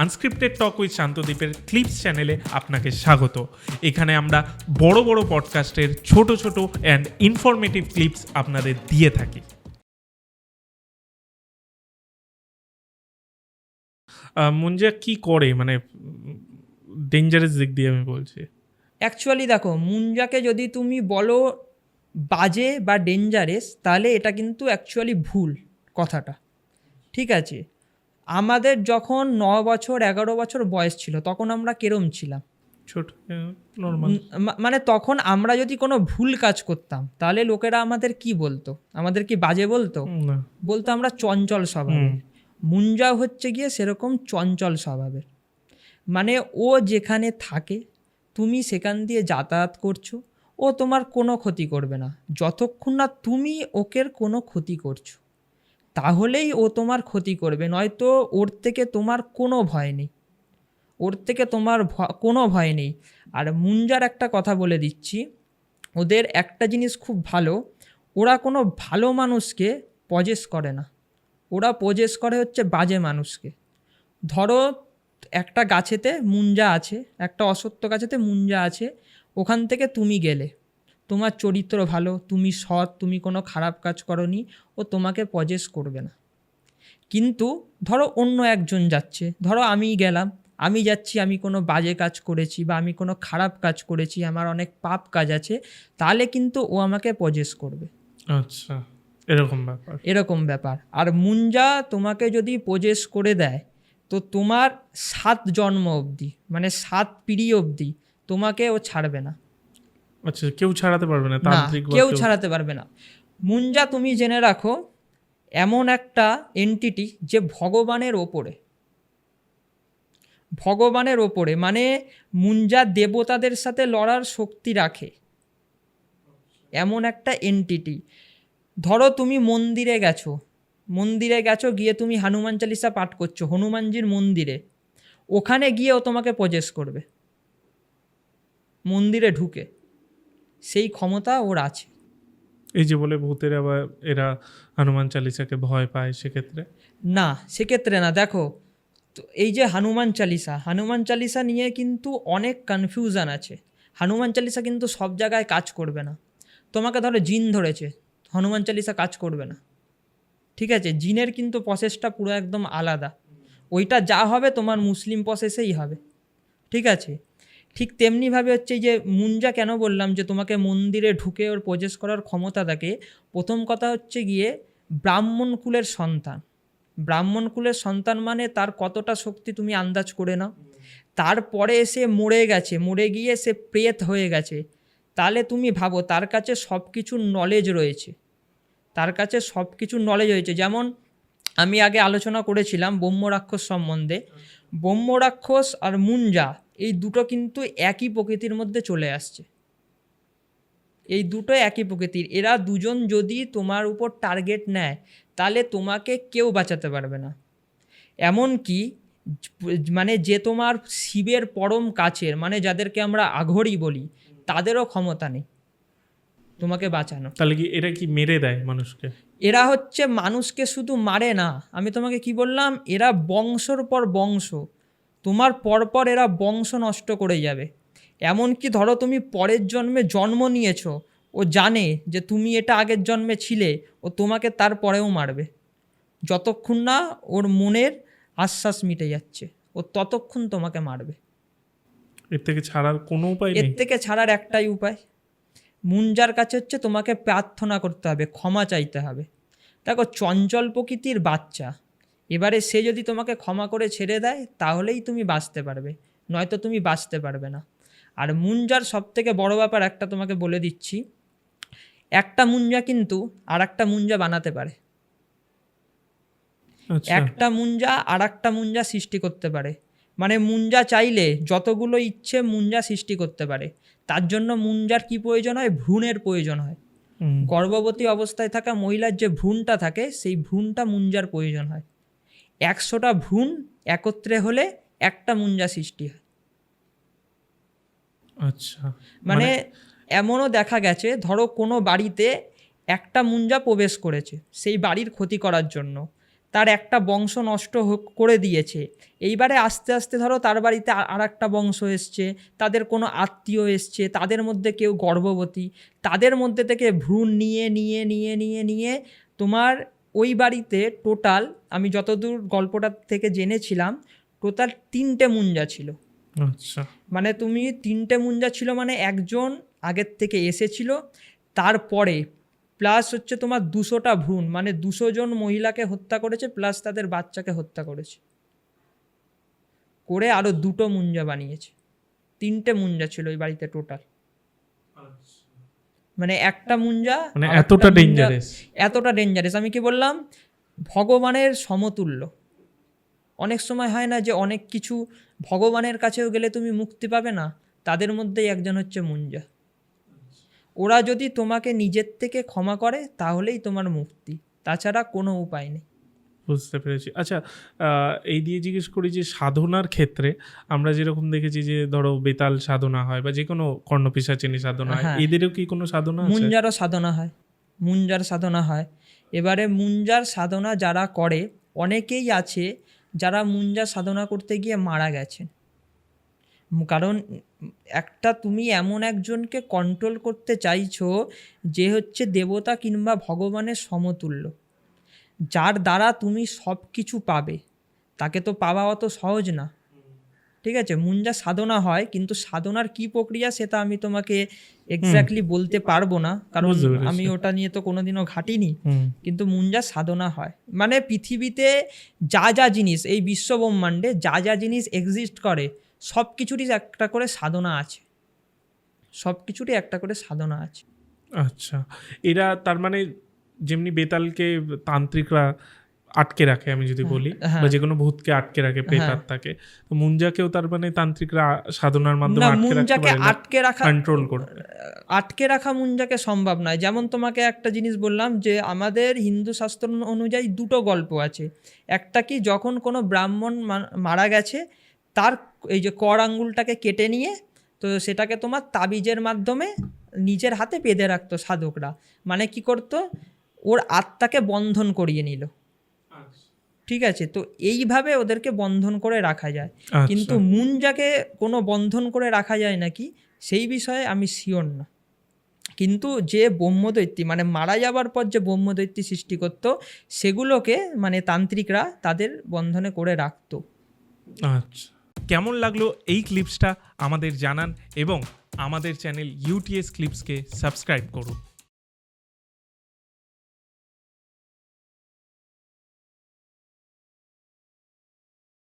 Unscripted talk with শান্তদ্বীপের clips চ্যানেলে আপনাকে স্বাগত। এখানে আমরা বড় বড় পডকাস্টের ছোট ছোট অ্যান্ড ইনফরমেটিভ ক্লিপস আপনাদের দিয়ে থাকি। মুঞ্জা, কি করে? মানে ডেঞ্জারাস দিক দিয়ে আমি বলছি। অ্যাকচুয়ালি দেখো, মুঞ্জাকে যদি তুমি বলো বাজে বা ডেঞ্জারেস তাহলে এটা কিন্তু অ্যাকচুয়ালি ভুল কথাটা। ঠিক আছে? আমাদের যখন ন বছর এগারো বছর বয়স ছিল তখন আমরা কেরম ছিলাম? ছোট মানে তখন আমরা যদি কোনো ভুল কাজ করতাম তাহলে লোকেরা আমাদের কি বলতো? আমাদের কি বাজে বলতো? বলতো আমরা চঞ্চল স্বভাবের। মুঞ্জা হচ্ছে গিয়ে সেরকম চঞ্চল স্বভাবের। মানে ও যেখানে থাকে তুমি সেখান দিয়ে যাতায়াত করছ ও তোমার কোনো ক্ষতি করবে না। যতক্ষণ না তুমি ওকের কোনো ক্ষতি করছ। তাহলেই ও তোমার ক্ষতি করবে, নয়তো ওর থেকে তোমার কোনো ভয় নেই। ওর থেকে তোমার কোনো ভয় নেই। আর মুঞ্জার একটা কথা বলে দিচ্ছি, ওদের একটা জিনিস খুব ভালো, ওরা কোনো ভালো মানুষকে পজেস করে না। ওরা পজেস করে হচ্ছে বাজে মানুষকে। ধরো একটা গাছেতে মুঞ্জা আছে, একটা অসত্য গাছেতে মুঞ্জা আছে, ওখান থেকে তুমি গেলে। তোমার চরিত্র ভালো তুমি সৎ তুমি কোনো খারাপ কাজ করনি ও তোমাকে পজেস করবে না। কিন্তু ধরো অন্য একজন যাচ্ছে ধরো আমিই গেলাম আমি যাচ্ছি আমি কোনো বাজে কাজ করেছি বা আমি কোনো খারাপ কাজ করেছি আমার অনেক পাপ কাজ আছে তাহলে কিন্তু ও আমাকে পজেস করবে। আচ্ছা এরকম ব্যাপার। এরকম ব্যাপার। আর মুঞ্জা তোমাকে যদি পজেস করে দেয় তো তোমার সাত জন্ম অবধি মানে সাত পিড়ি অবধি তোমাকে ও ছাড়বে না। আচ্ছা কেউ ছাড়াতে পারবে না তান্ত্রিক কেউ ছাড়াতে পারবে না। মুঞ্জা তুমি জেনে রাখো এমন একটা এন্টিটি যে ভগবানের ওপরে। ভগবানের ওপরে মানে মুঞ্জা দেবতাদের সাথে লড়ার শক্তি রাখে। এমন একটা এন্টিটি ধরো তুমি মন্দিরে গেছো। মন্দিরে গেছো গিয়ে তুমি হনুমান চালিসা পাঠ করছ হনুমানজির মন্দিরে। ওখানে গিয়ে ও তোমাকে পজেস করবে। মন্দিরে ঢুকে। সেই ক্ষমতা ওর আছে। এই যে বলে ভূতের আবার এরা হনুমান চালিসাকে ভয় পায় সেক্ষেত্রে? না সেক্ষেত্রে না। দেখো তো এই যে হনুমান চালিসা হনুমান চালিসা নিয়ে কিন্তু অনেক কনফিউশন আছে। হনুমান চালিসা কিন্তু সব জায়গায় কাজ করবে না। তোমাকে ধরো জিন ধরেছে হনুমান চালিসা কাজ করবে না। ঠিক আছে জিনের কিন্তু প্রসেসটা পুরো একদম আলাদা। ওইটা যা হবে তোমার মুসলিম প্রসেসেই হবে। ঠিক আছে ঠিক তেমনিভাবে হচ্ছে এই যে মুঞ্জা কেন বললাম যে তোমাকে মন্দিরে ঢুকে ওর প্রজেস করার ক্ষমতা থাকে, প্রথম কথা হচ্ছে গিয়ে ব্রাহ্মণ কুলের সন্তান। ব্রাহ্মণ কুলের সন্তান মানে তার কতটা শক্তি তুমি আন্দাজ করে নাও। তারপরে এসে মরে গেছে, মরে গিয়ে সে প্রেত হয়ে গেছে। তাহলে তুমি ভাবো তার কাছে সব কিছুর নলেজ রয়েছে। তার কাছে সব কিছুর নলেজ রয়েছে। যেমন আমি আগে আলোচনা করেছিলাম ব্রহ্মরাক্ষস সম্বন্ধে। ব্রহ্মরাক্ষস আর মুঞ্জা এই দুটো কিন্তু একই প্রকৃতির মধ্যে চলে আসছে। এই দুটো একই প্রকৃতির। এরা দুজন যদি তোমার উপর টার্গেট নেয় তাহলে তোমাকে কেউ বাঁচাতে পারবে না। এমনকি মানে যে তোমার শিবের পরম কাছের মানে যাদেরকে আমরা আঘড়ি বলি তাদেরও ক্ষমতা নেই তোমাকে বাঁচানো। তাহলে কি এরা কি মেরে দেয় মানুষকে? এরা হচ্ছে মানুষকে শুধু মারে না। আমি তোমাকে কি বললাম? এরা বংশর পর বংশ। তোমার পরপর এরা বংশ নষ্ট করে যাবে। এমনকি ধরো তুমি পরের জন্মে জন্ম নিয়েছো ও জানে যে তুমি এটা আগের জন্মে ছিলে ও তোমাকে তারপরেও মারবে। যতক্ষণ না ওর মনের আশ্বাস মিটে যাচ্ছে ও ততক্ষণ তোমাকে মারবে। এর থেকে ছাড়ার কোনো উপায় এর থেকে ছাড়ার একটাই উপায় মুঞ্জার কাছে হচ্ছে তোমাকে প্রার্থনা করতে হবে ক্ষমা চাইতে হবে। দেখো চঞ্চল প্রকৃতির বাচ্চা। এবারে সে যদি তোমাকে ক্ষমা করে ছেড়ে দেয় তাহলেই তুমি বাঁচতে পারবে। নয়তো তুমি বাঁচতে পারবে না। আর মুঞ্জার সব থেকে বড় ব্যাপার একটা তোমাকে বলে দিচ্ছি। একটা মুঞ্জা কিন্তু আর একটা মুঞ্জা বানাতে পারে। আচ্ছা। একটা মুঞ্জা আর একটা মুঞ্জা সৃষ্টি করতে পারে। মানে মুঞ্জা চাইলে যতগুলো ইচ্ছে মুঞ্জা সৃষ্টি করতে পারে। তার জন্য মুঞ্জার কি প্রয়োজন হয়? ভ্রূণের প্রয়োজন হয়। গর্ভবতী অবস্থায় থাকা মহিলার যে ভ্রূণটা থাকে সেই ভ্রূণটা মুঞ্জার প্রয়োজন হয়। একশোটা ভ্রূণ একত্রে হলে একটা মুঞ্জা সৃষ্টি হয়। আচ্ছা। মানে এমনও দেখা গেছে ধরো কোনো বাড়িতে একটা মুঞ্জা প্রবেশ করেছে সেই বাড়ির ক্ষতি করার জন্য। তার একটা বংশ নষ্ট করে দিয়েছে। এইবারে আস্তে আস্তে ধরো তার বাড়িতে আর একটা বংশ এসছে তাদের কোনো আত্মীয় এসছে তাদের মধ্যে কেউ গর্ভবতী তাদের মধ্যে থেকে ভ্রূণ নিয়ে নিয়ে নিয়ে নিয়ে নিয়ে তোমার ওই বাড়িতে টোটাল আমি যতদূর গল্পটা থেকে জেনেছিলাম টোটাল তিনটে মুঞ্জা ছিল। আচ্ছা। মানে তুমি তিনটে মুঞ্জা ছিল মানে একজন আগের থেকে এসেছিল তারপরে প্লাস হচ্ছে তোমার দুশোটা ভ্রূণ মানে দুশো জন মহিলাকে হত্যা করেছে প্লাস তাদের বাচ্চাকে হত্যা করেছে। করে আরও দুটো মুঞ্জা বানিয়েছে। তিনটে মুঞ্জা ছিল ওই বাড়িতে টোটাল মানে একটা মুঞ্জা মানে এতটা ডেঞ্জারেস এতটা ডেঞ্জারেস আমি কি বললাম? ভগবানের সমতুল্য। অনেক সময় হয় না যে অনেক কিছু ভগবানের কাছেও গেলে তুমি মুক্তি পাবে না তাদের মধ্যেই একজন হচ্ছে মুঞ্জা। ওরা যদি তোমাকে নিজের থেকে ক্ষমা করে তাহলেই তোমার মুক্তি। তাছাড়া কোনো উপায় নেই। বুঝতে পেরেছি। আচ্ছা এই দিয়ে জিজ্ঞেস করি যে সাধনার ক্ষেত্রে আমরা যেরকম দেখেছি যে ধরো বেতাল সাধনা হয় বা যে কোনো কর্ণপিসাচিনী সাধনা হয় হ্যাঁ। এদেরও কি কোনো সাধনা মুঞ্জারও সাধনা হয় মুঞ্জার সাধনা হয়। এবারে মুঞ্জার সাধনা যারা করে অনেকেই আছে যারা মুঞ্জার সাধনা করতে গিয়ে মারা গেছেন। কারণ একটা তুমি এমন একজনকে কন্ট্রোল করতে চাইছো যে হচ্ছে দেবতা কিংবা ভগবানের সমতুল্য। যার দ্বারা তুমি সব কিছু পাবে তাকে তো পাওয়া অত সহজ না। ঠিক আছে? মুঞ্জা সাধনা হয় কিন্তু সাধনার কি প্রক্রিয়া সেটা আমি তোমাকে এক্স্যাক্টলি বলতে পারব না কারণ আমি ওটা নিয়ে তো কোনোদিনও ঘাটিনি। কিন্তু মুঞ্জা সাধনা হয়। মানে পৃথিবীতে যা যা জিনিস এই বিশ্ব ব্রহ্মাণ্ডে যা যা জিনিস এক্সিস্ট করে সব কিছুরই একটা করে সাধনা আছে। সব কিছুরই একটা করে সাধনা আছে। আচ্ছা। এরা তার মানে যেমনি বেতালকে তান্ত্রিকরা আটকে রাখে আমি যদি বলি হ্যাঁ। বা যে কোনো ভূতকে আটকে রাখে প্রেতাত্মাকে। তো মুঞ্জাকেও তার মানে তান্ত্রিকরা সাধনার মাধ্যমে আটকে রাখতে মুঞ্জাকে পারে আটকে রাখা কন্ট্রোল করে আটকে রাখা মুঞ্জাকে সম্ভব নয়। যেমন তোমাকে একটা জিনিস বললাম যে আমাদের হিন্দু শাস্ত্র অনুযায়ী দুটো গল্প আছে। একটা কি যখন কোনো ব্রাহ্মণ মারা গেছে তার এই যে কর আঙ্গুলটাকে কেটে নিয়ে তো সেটাকে তোমার তাবিজের মাধ্যমে নিজের হাতে বেঁধে রাখতো সাধকরা। মানে কি করতো? ওর আত্মাকে বন্ধন করিয়ে নিল। ঠিক আছে? তো এইভাবে ওদেরকে বন্ধন করে রাখা যায়। আচ্ছা। কিন্তু মুঞ্জাকে কোনো বন্ধন করে রাখা যায় নাকি? সেই বিষয়ে আমি শিওর না। কিন্তু যে ব্রহ্মদৈত্যী মানে মারা যাবার পর যে ব্রহ্মদৈত্যী সৃষ্টি করতো সেগুলোকে মানে তান্ত্রিকরা তাদের বন্ধনে করে রাখতো। আচ্ছা। কেমন লাগল এই ক্লিপসটা আমাদের জানান এবং আমাদের চ্যানেল ইউটিএস ক্লিপসকে সাবস্ক্রাইব করুন।